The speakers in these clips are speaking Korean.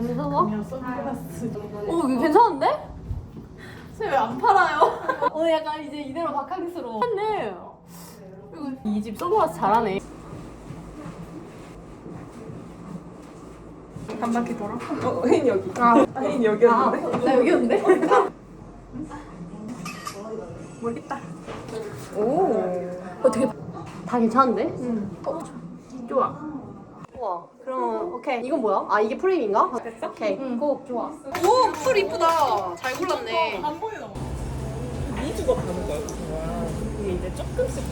무서워? 선글라스. 어 이거 괜찮은데? 왜안 팔아요? 어 약간 이제 이대로 바캉스로 했네 이집 선글라스 잘하네 한 바퀴 돌아? 어, 혜인 여기. 아, 혜인 여기였는데? 아, 나 여기였는데? 모르겠다. 오 어, 되게 다 괜찮은데? 응 어, 좋아 우와 그럼 오케이 이건 뭐야? 아 이게 프레임인가? 됐어? 오케이 고 좋아 오 풀 이쁘다 잘 골랐네 안 보여. 미주가 가는 거야. 근데 이제 조금씩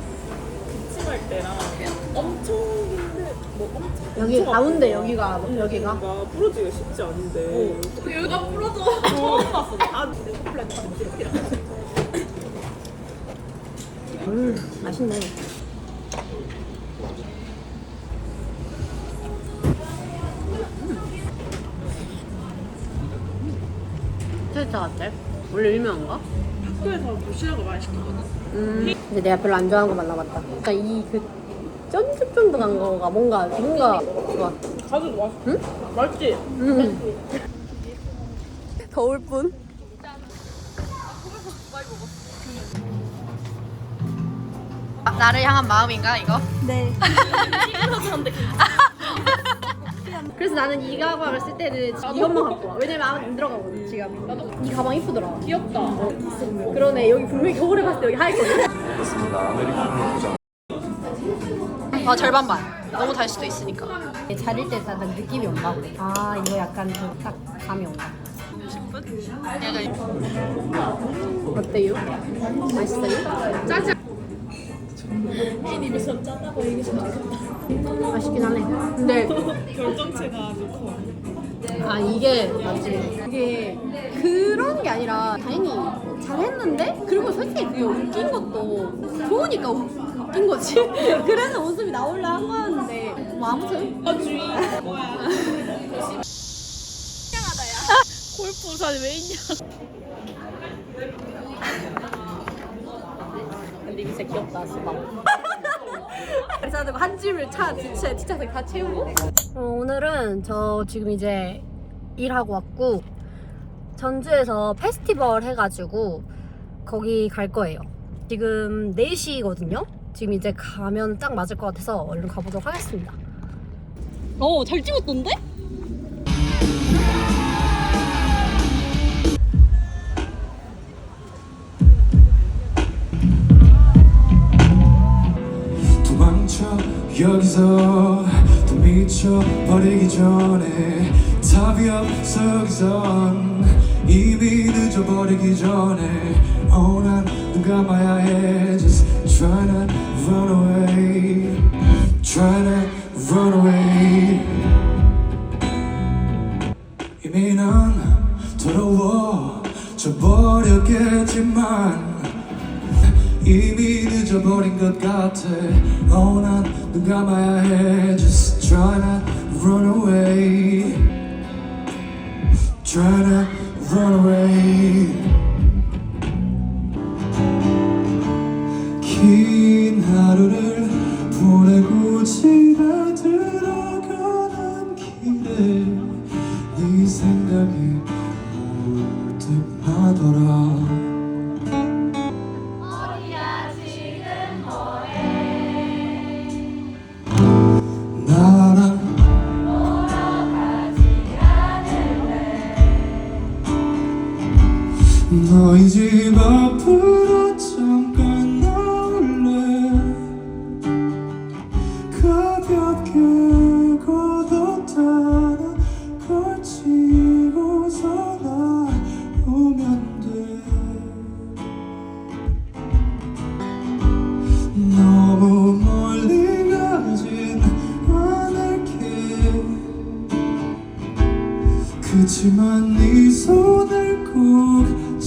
기침할 때랑 엄청 힘들, 뭐 엄청. 여기 엄청 가운데. 여기가 여기가 여기가 부러지기가 쉽지 않은데. 여기가 부러져 처음 봤어. 아, 내 커플라인 다 이렇게 음 맛있네 원래 유명한가? 학교에서 도시락을 많이 시키거든. 음 근데 내가 별로 안 좋아하는 거 만나봤다 그러니까 이그 쫀득쫀득한 거가 뭔가 뭔가 좋아 가져도 맛있어. 응? 맛있지? 음. 더울 뿐 아, 나를 향한 마음인가 이거? 네. 그래서 나는 이 가방을 쓸 때는 이것만 갖고 와. 왜냐면 아무도 안 들어가거든 지갑이. 나도 이 가방 이쁘더라. 귀엽다. 그러네 여기 분명히 겨울에 봤을 때 여기 하얗거든. 알겠습니다. 아메리카노. 아 절반만. 너무 달 수도 있으니까. 자릴 때 약간 느낌이 온다. 아 이거 약간 좀딱 감이 온다. 10분? 어때요? 맛있어요? 짜자. 혜인이 전 짜다고 얘기했으면 좋겠다. 맛있긴 하네. 근데 결정체가 아주 커. 아 이게 맞지. 이게 그런 게 아니라 다행히 잘했는데 그리고 솔직히 그게 웃긴 것도 좋으니까 웃- 웃긴 거지. 그래서 웃음이 나올라 한 거였는데 뭐 아무튼 아, 주인. 뭐야. 골프 우산이 왜 있냐? 근데 이거 진짜 귀엽다 수박. 그래서 한 집을 차 뒷채 뒷차석 다 채우고. 어, 오늘은 저 지금 이제 일하고 왔고 전주에서 페스티벌 해가지고 거기 갈 거예요. 지금 4시거든요. 지금 이제 가면 딱 맞을 것 같아서 얼른 가보도록 하겠습니다. 어, 잘 찍었던데? 여기서 또 미쳐버리기 전에 답이 없어 여기선 이미 늦어버리기 전에 Oh 난눈 감아야 해. Just try not run away. Try not 이미 늦어버린 것 같아 Oh 난눈 감아야 해 Just try not run away Try not run away 긴 하루를 보내고 집에 들어가는 길에 너희 집 앞으로 잠깐 나올래? 가볍게 걷어 따라. 걸치고서 나오면 돼. 너무 멀리 가진 않을게. 그치만 네 손을 꼭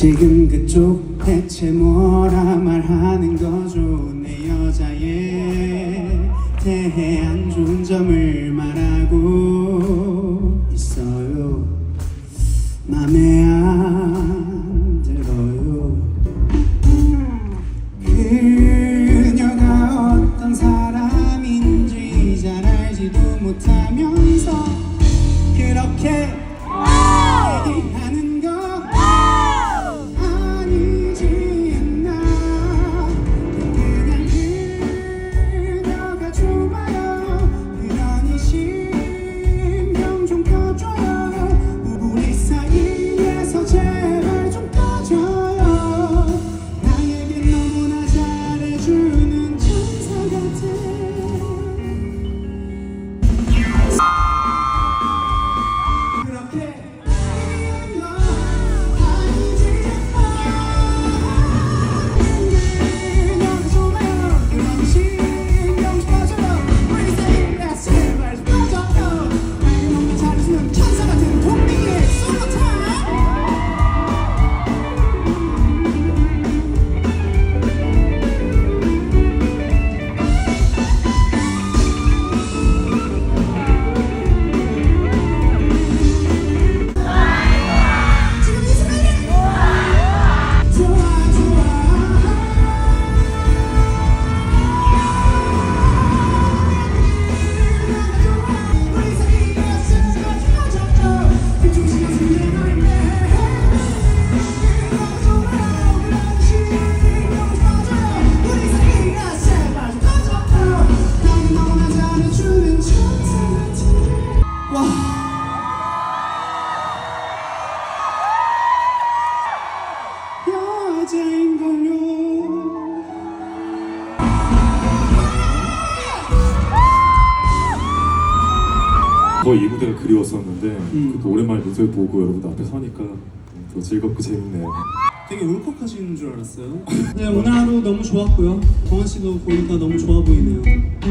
지금 그쪽 대체 뭐 거의 이 무대가 그리웠었는데 음. 또 오랜만에 무대 보고 여러분 앞에 서니까 더 즐겁고 재밌네요. 되게 울컥하시는 줄 알았어요. 네, 오늘 하루 너무 좋았고요. 동원 씨도 보니까 너무 좋아 보이네요.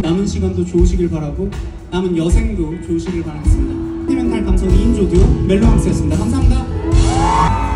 남은 시간도 좋으시길 바라고 남은 여생도 좋으시길 바라겠습니다. 헤멘탈 감성 2인 조 듀오 멜로망스였습니다. 감사합니다.